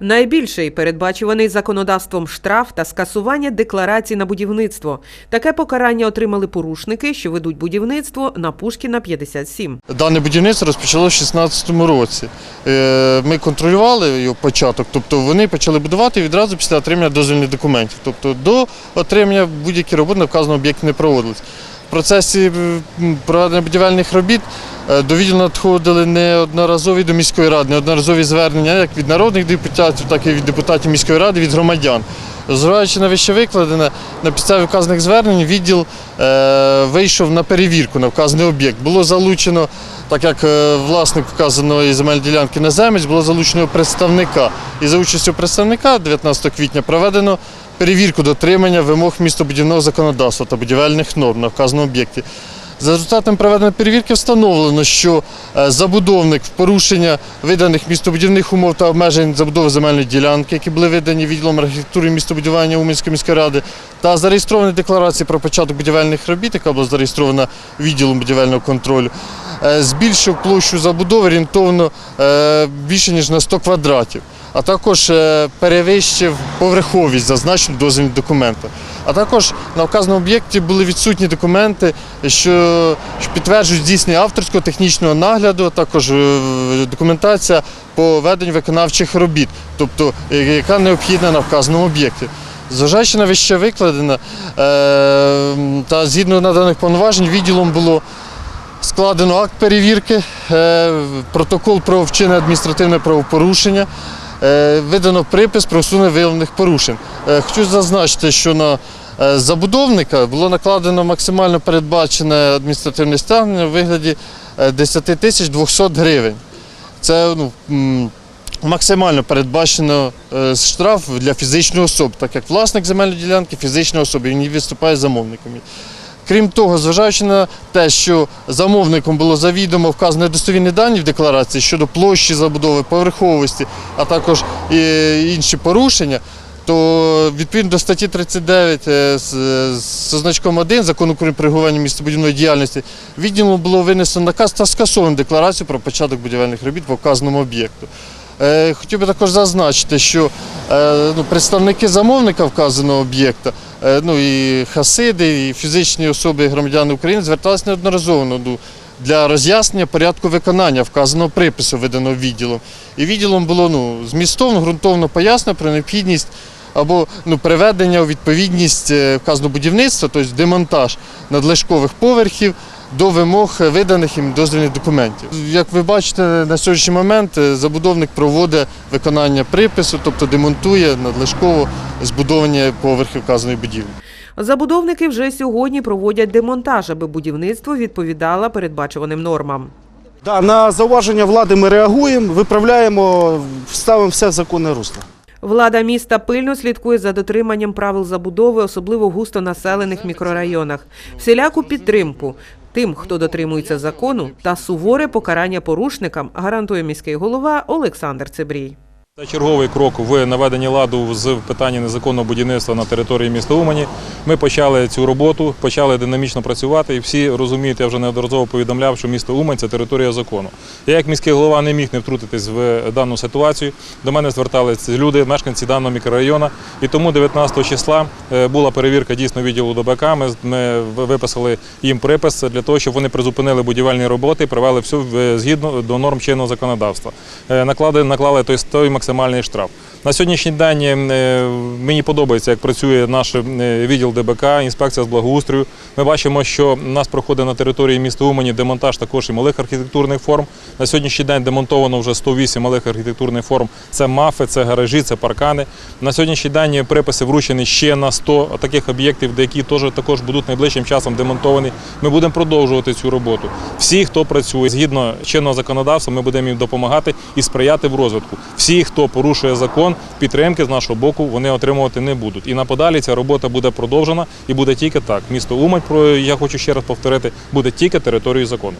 Найбільший передбачуваний законодавством штраф та скасування декларацій на будівництво. Таке покарання отримали порушники, що ведуть будівництво на Пушкіна 57. Дане будівництво розпочалося в 2016 році. Е, Ми контролювали його початок, тобто вони почали будувати відразу після отримання дозвільних документів. Тобто до отримання будь-які роботи на вказаному об'єкті не проводились. В процесі проведення будівельних робіт до відділу надходили неодноразові до міської ради, неодноразові звернення як від народних депутатів, так і від депутатів міської ради, від громадян. Зважаючи на вище викладене, на підставі вказаних звернень відділ е, вийшов на перевірку на вказаний об'єкт. Було залучено, так як е, власник вказаної земельної ділянки наземець, було залучено представника. І за участю представника 19 квітня проведено перевірку дотримання вимог містобудівного законодавства та будівельних норм на вказаному об'єкті. За результатом проведеної перевірки встановлено, що е, забудовник в порушення виданих містобудівних умов та обмежень забудови земельної ділянки, які були видані відділом архітектури і містобудування Уманської міської ради, та зареєстровані декларації про початок будівельних робіт, яка була зареєстрована відділом будівельного контролю, е, збільшив площу забудови орієнтовно е, більше ніж на 100 квадратів, а також е, перевищив поверховість, зазначену в дозвільних документах. А також на вказаному об'єкті були відсутні документи, що, підтверджують здійснення авторського технічного нагляду, а також е, документація по веденню виконавчих робіт, тобто е, яка необхідна на вказаному об'єкті. Зважаючи на вище викладене, та згідно наданих повноважень, відділом було складено акт перевірки, протокол про вчинення адміністративне правопорушення, видано припис про усунення виявлених порушень. Е, Хочу зазначити, що на е, забудовника було накладено максимально передбачене адміністративне стягнення в вигляді е, 10 тисяч 200 гривень. Це ну, максимально передбачено е, штраф для фізичної особи, так як власник земельної ділянки фізичної особи, він виступає замовником. Крім того, зважаючи на те, що замовником було завідомо вказані достовірні дані в декларації щодо площі забудови, поверховості, а також інші порушення, то відповідно до статті 39 е, з, значком 1 закону України про регулювання містобудівної діяльності відділом було винесено наказ та скасовано декларацію про початок будівельних робіт по вказаному об'єкту. Е, Хотів би також зазначити, що е, ну, представники замовника вказаного об'єкта, е, ну і хасиди, і фізичні особи громадяни України зверталися неодноразово ну, для роз'яснення порядку виконання вказаного припису, виданого відділом. І відділом було ну, змістовно, ґрунтовно пояснено про необхідність або ну, приведення у відповідність е, вказаного будівництва, тобто демонтаж надлишкових поверхів до вимог е, виданих їм дозвільних документів. Як ви бачите, на сьогоднішній момент е, забудовник проводить виконання припису, тобто демонтує надлишково збудовані поверхи вказаної будівлі. Забудовники вже сьогодні проводять демонтаж, аби будівництво відповідало передбачуваним нормам. Да, на зауваження влади ми реагуємо, виправляємо, ставимо все в законне русло. Влада міста пильно слідкує за дотриманням правил забудови, особливо в густонаселених мікрорайонах. Всіляку підтримку тим, хто дотримується закону, та суворе покарання порушникам гарантує міський голова Олександр Цибрій. Це черговий крок в наведенні ладу з питання незаконного будівництва на території міста Умані. Ми почали цю роботу, почали динамічно працювати, і всі розуміють, я вже неодноразово повідомляв, що місто Умань це територія закону. Я як міський голова не міг не втрутитись в дану ситуацію. До мене зверталися люди, мешканці даного мікрорайону. І тому 19 числа е, була перевірка дійсно відділу ДБК. Ми, виписали їм припис для того, щоб вони призупинили будівельні роботи і привели все згідно до норм чинного законодавства. Е, Наклали, той, той максимальний штраф. На сьогоднішній день е, мені подобається, як працює наш е, відділ ДБК, інспекція з благоустрою. Ми бачимо, що у нас проходить на території міста Умані демонтаж також і малих архітектурних форм. На сьогоднішній день демонтовано вже 108 малих архітектурних форм. Це мафи, це гаражі, це паркани. На сьогоднішній день приписи вручені ще на 100 таких об'єктів, які теж також будуть найближчим часом демонтовані. Ми будемо продовжувати цю роботу. Всі, хто працює згідно чинного законодавства, ми будемо їм допомагати і сприяти в розвитку. Всі, хто порушує закон, підтримки з нашого боку вони отримувати не будуть. І на подалі ця робота буде продовжена і буде тільки так. Місто Умань, про я хочу ще раз повторити, буде тільки територією закону.